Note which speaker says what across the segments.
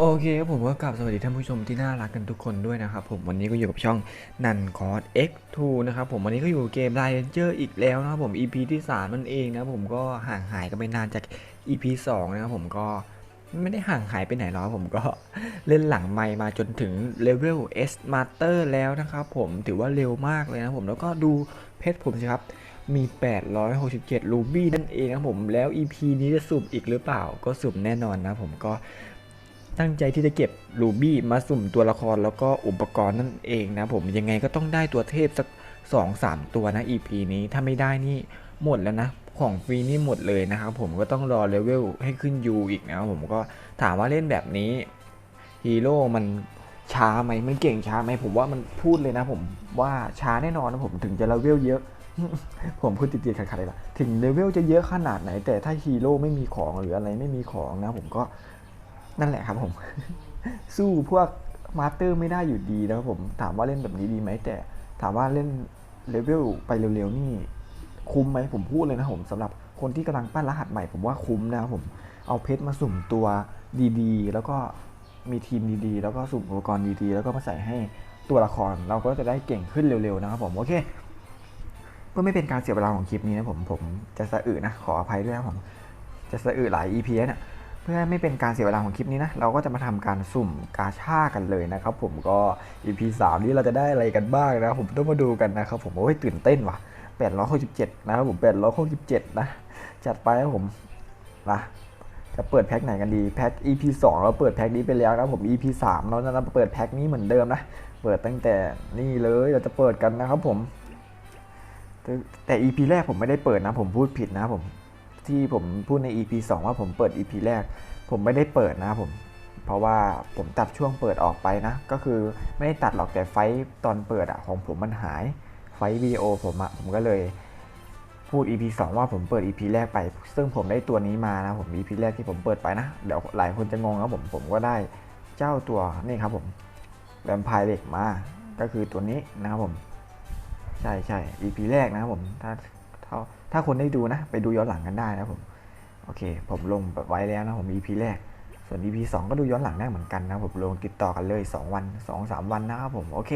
Speaker 1: โอเคครับผมก็กลับสวัสดีท่านผู้ชมที่น่ารักกันทุกคนด้วยนะครับผมวันนี้ก็อยู่กับช่องนันคอร์ด X2 นะครับผมวันนี้ก็อยู่กับเกม r เจอร์อีกแล้วนะครับผม EP ที่3มันเองนะผมก็ห่างหายกันไปนานจาก EP 2นะครับผมก็ไม่ได้ห่างหายไปไหนหรอกผมก็เล่นหลังไมมาจนถึงเลเวล S Master แล้วนะครับผมถือว่าเร็วมากเลยนะผมแล้วก็ดูเพชรผมสิครับมี 867 รูบี้นั่นเองนะผมแล้ว EP นี้จะสุ่มอีกหรือเปล่าก็สุ่มแน่นอนนะผมก็ ตั้งใจที่จะเก็บรูบี้มาสุ่มตัวละครแล้วก็อุปกรณ์นั่นเองนะผมยังไงก็ต้องได้ตัวเทพสัก2-3 ตัวนะ EP นี้ถ้าไม่ได้นี่หมดแล้วนะ ของฟรีนี่หมดเลยนะครับผมก็ต้องรอเลเวลให้ขึ้นยูอีกนะครับผมก็ถามว่าเล่นแบบนี้ฮีโร่มันช้าไหมมันเก่งช้าไหมผมว่ามันพูดเลยนะผมว่าช้าแน่นอนนะผมถึงจะเลเวลเยอะผมพูดติดๆขัดๆเลยละถึงเลเวลจะเยอะขนาดไหน แต่ถ้าฮีโร่ไม่มีของหรืออะไรไม่มีของนะ ผมก็ นั่นแหละครับผม สู้พวกมาสเตอร์ไม่ได้อยู่ดีนะครับผม ถามว่าเล่นแบบนี้ดีไหมแต่ ถามว่าเล่นเลเวลไปเร็วๆนี่คุ้มไหมผมพูดเลยนะผมสำหรับคนที่กำลังปั้นรหัสใหม่ผมว่าคุ้มนะครับผมเอาเพชรมาสุ่มตัวดีๆ แล้วก็มีทีมดีๆ แล้วก็สุ่มอุปกรณ์ดีๆ แล้วก็มาใส่ให้ตัวละครเราก็จะได้เก่งขึ้นเร็วๆนะครับผมโอเคเพื่อไม่เป็นการเสียเวลาของคลิปนี้นะผมผมจะสะอึนะขออภัยด้วยนะผมจะสะอึหลาย EP เนี่ย เพื่อไม่เป็นการเสียเวลาของคลิปนี้นะ เราก็จะมาทำการสุ่มกาชากันเลยนะครับผมก็ EP 3นี้เราจะได้อะไรกันบ้างนะผมต้องมาดูกันนะครับผมโอ้ยตื่นเต้นว่ะ867นะครับผม867นะจัดไปครับผมนะจะเปิดแพ็คไหนกันดีแพ็ค EP 2 เราเปิดแพ็คนี้ไปแล้วนะผม EP 3 เราจะมาเปิดแพ็คนี้เหมือนเดิมนะเปิดตั้งแต่นี่เลยเราจะเปิดกันนะครับผมแต่ EP แรกผมไม่ได้เปิดนะผมพูดผิดนะผม ที่ผมพูดใน EP 2 ว่าผมเปิด EP แรก ผมไม่ได้เปิดนะผม เพราะว่าผมตัดช่วงเปิดออกไปนะ ก็คือไม่ได้ตัดหรอกแต่ไฟตอนเปิดอะของผมมันหาย ไฟวิดีโอผมอะผมก็เลยพูด EP 2 ว่าผมเปิด EP แรกไป ซึ่งผมได้ตัวนี้มานะผม EP แรกที่ผมเปิดไปนะ เดี๋ยวหลายคนจะงงครับผมผมก็ได้เจ้าตัวนี่ครับผมแวมไพร์เด็กมา ก็คือตัวนี้นะครับผม ใช่ใช่ EP แรกนะครับผม ถ้าถ้า ถ้าคนได้ดูนะ ไปดูย้อนหลังกันได้นะผมโอเค ผมลงไว้แล้วนะผม EP แรก ส่วน EP 2 ก็ดูย้อนหลังได้เหมือนกันนะผมลงติดต่อกันเลย 2 วัน 2 3 วันนะครับผมโอเค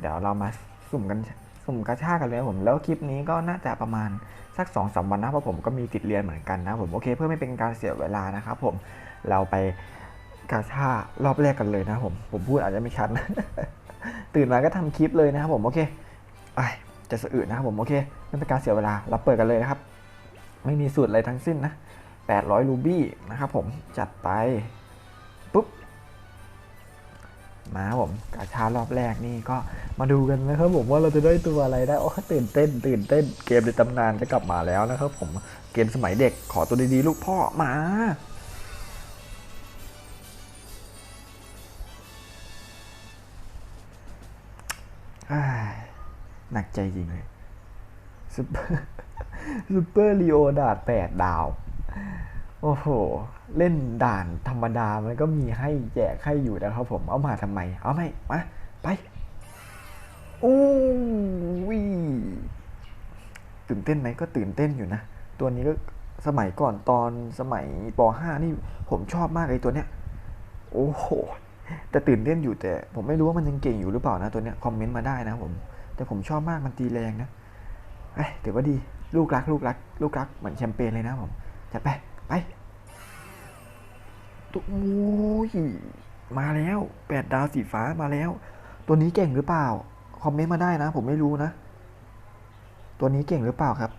Speaker 1: เดี๋ยวเรามาสุ่มกันสุ่มกระชากันเลยผมแล้วคลิปนี้ก็น่าจะประมาณสัก2อสวันนะเพราะผมก็มีติดเรียนเหมือนกันนะผมโอเค เพื่อไม่เป็นการเสียเวลานะครับผมเราไปกระชารอบแรกกันเลยนะผมผมพูดอาจจะไม่ชัดนะ ตื่นมาก็ทำคลิปเลยนะครับผมโอเคไอ จะสะอึดนะครับผมโอเคไม่เป็นการเสียเวลาเราเปิดกันเลยนะครับ ไม่มีสูตรอะไรทั้งสิ้นนะ800รูบี้นะครับผมจัดไปปุ๊บมาผมกาชารอบแรกนี่ก็มาดูกันนะครับผมว่าเราจะได้ตัวอะไรได้โอ้ตื่นเต้น ตื่นเต้น เกมในตำนานจะกลับมาแล้วนะครับผมเกมสมัยเด็กขอตัวดีๆลูกพ่อมาอ้าย หนักใจจริงเลยซูเปอร์ซูเปอร์ลีโอด่านแปดดาว โอ้โห เล่นด่านธรรมดามันก็มีให้แจกให้อยู่นะครับผม เอามาทำไม เอาไม่มาไปอู้วิตื่นเต้นไหมก็ตื่นเต้นอยู่นะ ตัวนี้ก็สมัยก่อนตอนสมัยป .5 นี่ผมชอบมากเลยตัวเนี้ย โอ้โห แต่ตื่นเต้นอยู่แต่ผมไม่รู้ว่ามันยังเก่งอยู่หรือเปล่านะตัวเนี้ยคอมเมนต์มาได้นะผม แต่ผมชอบมากมันตีแรงนะเอ้ยถือว่าดีลูกรัก ลูกรัก ลูกรัก เหมือนแชมเปญเลยนะผมจะไป ไปตัวโอ้ยมาแล้วแปดดาวสีฟ้ามาแล้ว ตัวนี้เก่งหรือเปล่า คอมเมนต์มาได้นะ ผมไม่รู้นะ ตัวนี้เก่งหรือเปล่าครับ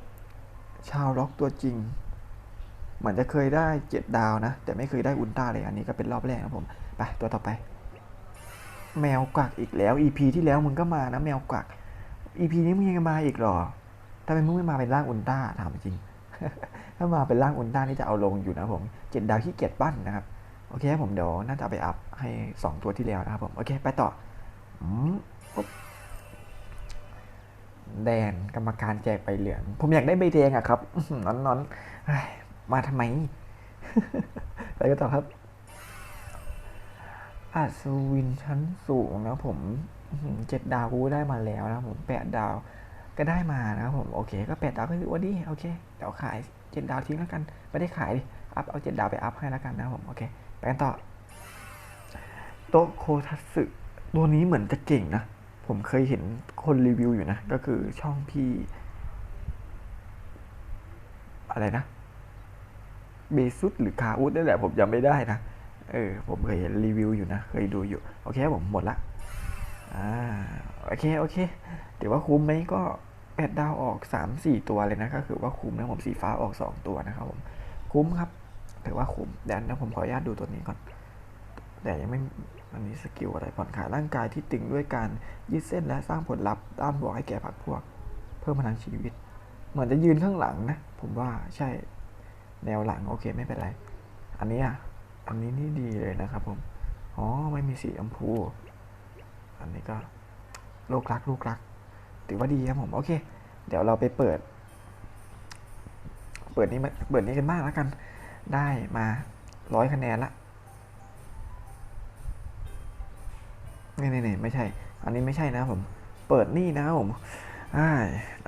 Speaker 1: ชาวล็อกตัวจริง เหมือนจะเคยได้เจ็ดดาวนะ แต่ไม่เคยได้อุลตร้าเลยอันนี้ก็เป็นรอบแรกนะผมไปตัวต่อไป แมวกวักอีกแล้ว EP ที่แล้วมึงก็มานะแมวกวั ก EP นี้มึงยังมาอีกหรอทำไมมึงไม่มาเป็นร่างอุลตร้าถามจริง ถ้ามาเป็นร่างอุลตร้านี่จะเอาลงอยู่นะผมเจ็ดดาวขี้เกียจปั้นนะครับ โอเคผมเดี๋ยวน่าจะไปอัพให้สองตัวที่แล้วนะครับผม โอเค ไปต่ออืมปุ๊บแดนกรรมการแจกใบเหลือง ผมอยากได้ใบแดงอะครับนอนนอนมาทำไมไปกันต่อครับอัศวินชั้นสูงนะผม เจ็ดดาวกูได้มาแล้วนะผมแปดดาวก็ได้มานะครับผมโอเค ก็แปดดาวก็ถือว่าดีโอเคเดี๋ยวขายเจ็ดดาวทิ้งแล้วกัน ไม่ได้ขายดิอัพเอาเจ็ดดาวไปอัพให้แล้วกันนะครับผมโอเคไปกันต่อโตโคทัสึตัวนี้เหมือนจะเก่งนะ ผมเคยเห็นคนรีวิวอยู่นะ ก็คือช่องพี่ อะไรนะเบซุสหรือคาอุสนี่แหละผมจำไม่ได้นะ เออ ผมเคยเห็นรีวิวอยู่นะ เคยดูอยู่ โอเคผมหมดละ อ่าโอเคโอเคถือว่าคุ้มไหมก็แปดดาวออกสามสี่ตัวเลยนะก็คือว่าคุ้มนะผมสีฟ้าออกสองตัวนะครับผมคุ้มครับถือว่าคุ้มเดี๋ยวนะผมขออนุญาตดูตัวนี้ก่อน แต่ยังไม่มันมีสกิลอะไรผ่อนคลายร่างกายที่ตึงด้วยการยืดเส้นและสร้างผลลัพธ์ด้านบวกให้แก่พรรคพวก เพิ่มพลังชีวิต เหมือนจะยืนข้างหลังนะ ผมว่าใช่แนวหลังโอเคไม่เป็นไร อันนี้อะอันนี้นี่ดีเลยนะครับผมอ๋อไม่มีสีชมพู อนนี้ก็ลูกรักลูกรัก ถือว่าดีครับผม โอเค เดี๋ยวเราไปเปิด เปิดนี้มาเปิดนี้กันบ้างแล้วกัน ได้มาร้อยคะแนนละนี่นี่นี่ไม่ใช่ อันนี้ไม่ใช่นะผม เปิดนี่นะผมอ่า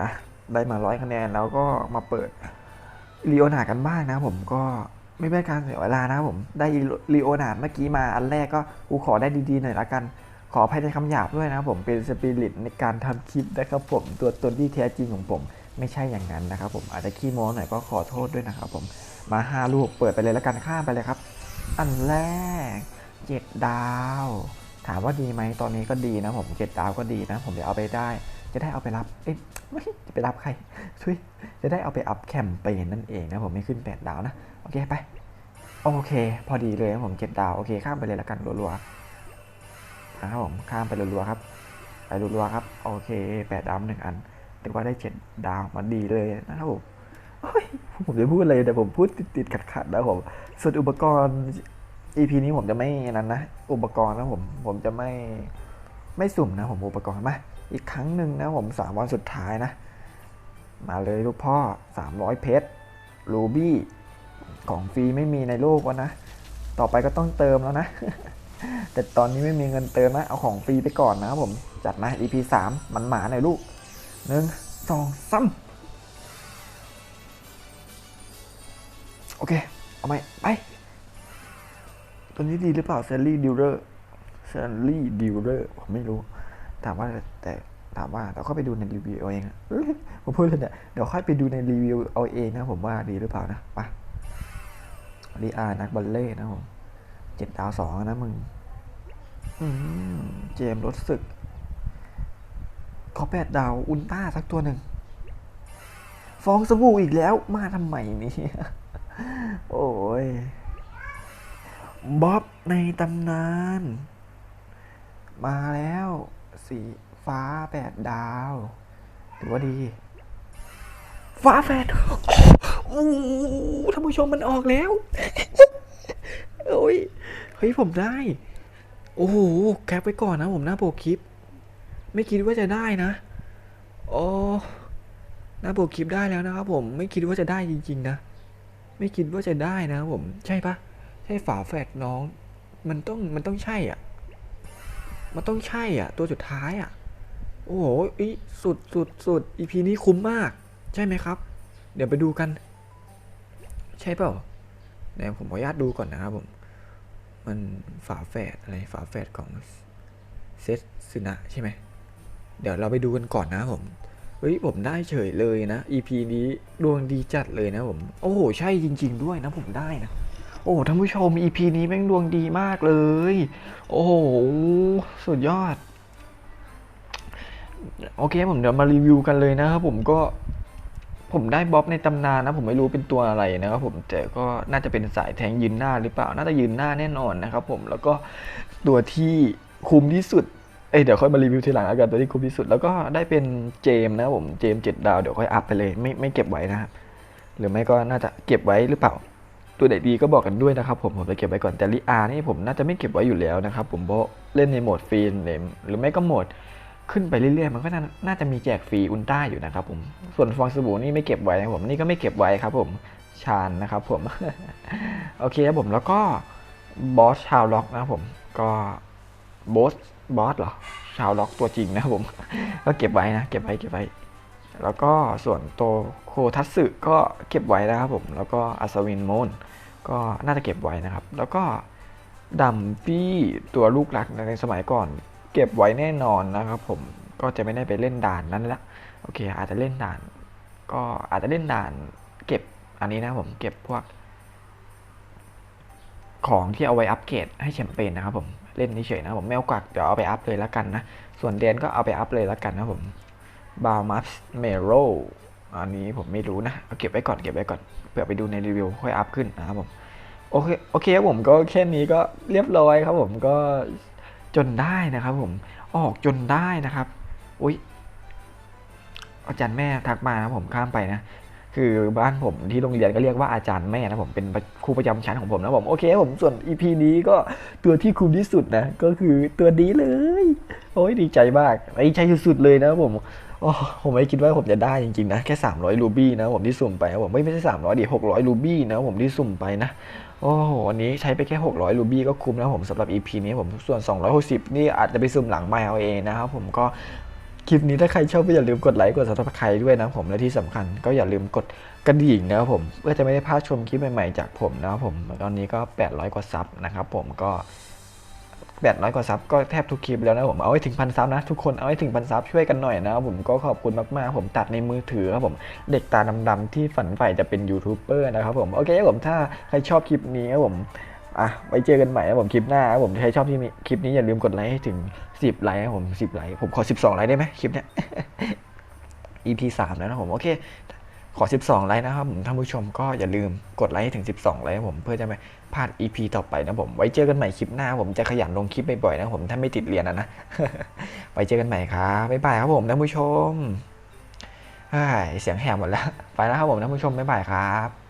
Speaker 1: นะได้มาร้อยคะแนนแล้วก็มาเปิดลีโอนาดกันบ้างนะผมก็ไม่เป็นการเสียเวลานะผม ได้ลีโอนาดเมื่อกี้มาอันแรกก็กูขอได้ดีๆหน่อยละกัน ขออภัยในคำหยาบด้วยนะครับผมเป็นสปิริตในการทำคลิปนะครับผมตัวตนที่แท้จริงของผมไม่ใช่อย่างนั้นนะครับผมอาจจะขี้โม้หน่อยก็ขอโทษด้วยนะครับผมมาห้าลูกเปิดไปเลยแล้วกันข้ามไปเลยครับ อันแรกเจ็ดดาว ถามว่าดีไหมตอนนี้ก็ดีนะผมเจ็ดดาวก็ดีนะ ผมจะเอาไปได้ จะได้เอาไปรับเอ๊ะไม่จะไปรับใครช่วยจะได้เอาไปอัพแคมเปญนั่นเองนะผมไม่ขึ้นแปดดาวนะโอเคไปโอเค พอดีเลยนะผมเจ็ดดาวโอเคข้ามไปเลยแล้วกันรัวๆ นะครับผมข้ามไปรัวๆครับ ไปรัวๆครับ โอเคแปดดาวหนึ่งอันถือว่าได้เจ็ดดาวมาดีเลยนะครับผมโอ้ยผมจะพูดเลยแต่ผมพูดติดๆขัดๆนะผมส่วนอุปกรณ์ EP นี้ผมจะไม่นั้นนะ อุปกรณ์นะผมผมจะไม่ไม่สุ่มนะผมอุปกรณ์มาอีกครั้งหนึ่งนะผมสามวันสุดท้ายนะ มาเลยลูกพ่อ 300 เพชรรูบี้ของฟรีไม่มีในโลกวะนะ ต่อไปก็ต้องเติมแล้วนะ แต่ตอนนี้ไม่มีเงินเติมนะ เอาของฟรีไปก่อนนะครับผม จัดมา EP 3มันหมาหน่อยลูกหนึ่งสองสามโอเค เอาไหมไป ตัวนี้ดีหรือเปล่าเซลลี่ดิวเลอร์เซลลี่ดิวเลอร์ผมไม่รู้ ถามว่าแต่ถามว่าเราก็ไปดูในรีวิวเอาเองผมพูดเลยเนี่ยเดี๋ยวค่อยไปดูในรีวิวเอาเองนะผมว่าดีหรือเปล่านะไปรีอานักบอลเล่นะผม เจ็ดดาวสองนะมึงเจมส์รถศึก ขอแปดดาวอุลตร้าสักตัวหนึ่ง ฟองสบู่อีกแล้วมาทำไมเนี่ยโอ้ยบ๊อบในตำนาน มาแล้วสีฟ้าแปดดาว ถือว่าดี ฟ้าแฝดโอ้ท่านผู้ชมมันออกแล้ว โอ้ย เฮ้ยผมได้ โอ้โหแคปไว้ก่อนนะผมหน้าโปรคลิป ไม่คิดว่าจะได้นะโอ้หน้าโปรคลิปได้แล้วนะครับผมไม่คิดว่าจะได้จริง ๆ นะ ไม่คิดว่าจะได้นะผมใช่ปะใช่ฝาแฝดน้อง มันต้องมันต้องใช่อะ มันต้องใช่อะ ตัวสุดท้ายอะ โอ้โหอีสุดสุดสุดอีพีนี้คุ้มมาก ใช่ไหมครับ เดี๋ยวไปดูกัน ใช่เปล่าเดี๋ยผมขออนุญาตดูก่อนนะครับผม มันฝาแฝดอะไรฝาแฝดของเซตซึนะใช่ไหม เดี๋ยวเราไปดูกันก่อนนะผม เฮ้ย ผมได้เฉยเลยนะ EP นี้ดวงดีจัดเลยนะผม โอ้โห ใช่จริง ๆ ด้วยนะผมได้นะ โอ้ท่านผู้ชม EP นี้แม่งดวงดีมากเลย โอ้โห สุดยอด โอเคผมเดี๋ยวมารีวิวกันเลยนะครับผมก็ ผมได้บ๊อบในตำนานนะ ผมไม่รู้เป็นตัวอะไรนะครับผมแต่ก็น่าจะเป็นสายแทงยืนหน้าหรือเปล่า น่าจะยืนหน้าแน่นอนนะครับผมแล้วก็ตัวที่คุ้มที่สุดเอ้ยเดี๋ยวค่อยมารีวิวทีหลังแล้วกันตัวที่คุ้มที่สุด แล้วก็ได้เป็นเจมนะครับผมเจมเจ็ดดาวเดี๋ยวค่อยอัพไปเลยไม่ไม่เก็บไว้นะครับหรือไม่ก็น่าจะเก็บไว้หรือเปล่า ตัวไหนดีก็บอกกันด้วยนะครับผมผมจะเก็บไว้ก่อนแต่ลิอานี่ผมน่าจะไม่เก็บไว้อยู่แล้วนะครับผมเพราะเล่นในโหมดฟรีเนี่ยหรือไม่ก็โหมด ขึ้นไปเรื่อยๆ มันก็น่านาจะมีแจกฟรีอุลตร้าอยู่นะครับผม ส่วนฟองสบู่นี่ไม่เก็บไว้นะผม นี่ก็ไม่เก็บไว้ครับผมชานนะครับผม โอเคครับผมแล้วก็บอสชาวล็อกนะครับผม ก็บอสบอสเหรอ ชาวล็อกตัวจริงนะครับผม ก็เก็บไว้นะ เก็บไว้ เก็บไว้ แล้วก็ส่วนตัวโคทัตสึก็เก็บไว้นะครับผม แล้วก็อัศวินโมนก็น่าจะเก็บไว้นะครับ แล้วก็ดัมปี้ตัวลูกหลักในสมัยก่อน เก็บไว้แน่นอนนะครับผมก็จะไม่ได้ไปเล่นด่านนั้นละโอเค อาจจะเล่นด่าน ก็อาจจะเล่นด่าน เก็บอันนี้นะผมเก็บพวก ของที่เอาไว้อัปเกรดให้แชมเปญนะครับผมเล่นเฉยๆนะผมไม่เอากักเดี๋ยวเอาไปอัพเลยแล้วกันนะ ส่วนเดนก็เอาไปอัพเลยแล้วกันนะผมบาร์มัสเมโรอันนี้ผมไม่รู้นะ เอาเก็บไว้ก่อนเก็บไว้ก่อนเผื่อไปดูในรีวิวค่อยอัพขึ้นนะครับผมโอเคโอเคครับผมก็แค่นี้ก็เรียบร้อยครับผมก็ จนได้นะครับผมออกจนได้นะครับอุ้ยอาจารย์แม่ทักมานะผมข้ามไปนะคือบ้านผมที่โรงเรียนก็เรียกว่าอาจารย์แม่นะผมเป็นครูประจำชั้นของผมนะผมโอเคผมส่วน EP นี้ก็ตัวที่คุ้มที่สุดนะก็คือตัวนี้เลย โอ้ยดีใจมากดีใจสุดๆเลยนะผมโอ้ผมไม่คิดว่าผมจะได้จริงๆนะแค่ 300รูบี้นะผมที่สุ่มไปผมไม่ไม่ใช่300ดิ600รูบี้นะผมที่สุ่มไปนะ โอ้โหวันนี้ใช้ไปแค่ 600 รูบี้ก็คุ้มแล้วผมสำหรับ EP นี้ผมส่วน 260 นี่อาจจะไปซุ่มหลังไมล์เอาเองนะครับผมก็คลิปนี้ถ้าใครชอบก็อย่าลืมกดไลค์กดซับสไครต์ด้วยนะผมและที่สำคัญก็อย่าลืมกดกระดิ่งนะครับผมเพื่อจะไม่ได้พลาดชมคลิปใหม่ๆจากผมนะครับผมตอนนี้ก็ 800 กว่าซับนะครับผมก็ 800กว่าซับก็แทบทุกคลิปแล้วนะผมเอาให้ถึงพันซับนะทุกคนเอาให้ถึงพันซับช่วยกันหน่อยนะผมก็ขอบคุณมากๆ ผมตัดในมือถือครับผมเด็กตาดำๆที่ฝันใฝ่จะเป็นยูทูบเบอร์นะครับผมโอเคครับผมถ้าใครชอบคลิปนี้ครับผมอะไว้เจอกันใหม่นะผมคลิปหน้าครับผมใครชอบที่นี้คลิปนี้อย่าลืมกดไลค์ให้ถึง10ไลค์นะผม10ไลค์ผมขอ12ไลค์ได้ไหมคลิปเนี้ย EP 3แล้วนะผมโอเค ขอ 12 ไลค์นะครับผมท่านผู้ชมก็อย่าลืมกดไลค์ให้ถึง 12 ไลค์ผมเพื่อจะไม่พลาด EP ต่อไปนะผมไว้เจอกันใหม่คลิปหน้า ผมจะขยันลงคลิปบ่อยๆนะผมถ้าไม่ติดเรียนนะนะไว้เจอกันใหม่ครับบ๊ายบายครับผมท่านผู้ชมเฮ้ยเสียงแหบหมดแล้ว ไปแล้วครับผมท่านผู้ชมบ๊ายบายครับ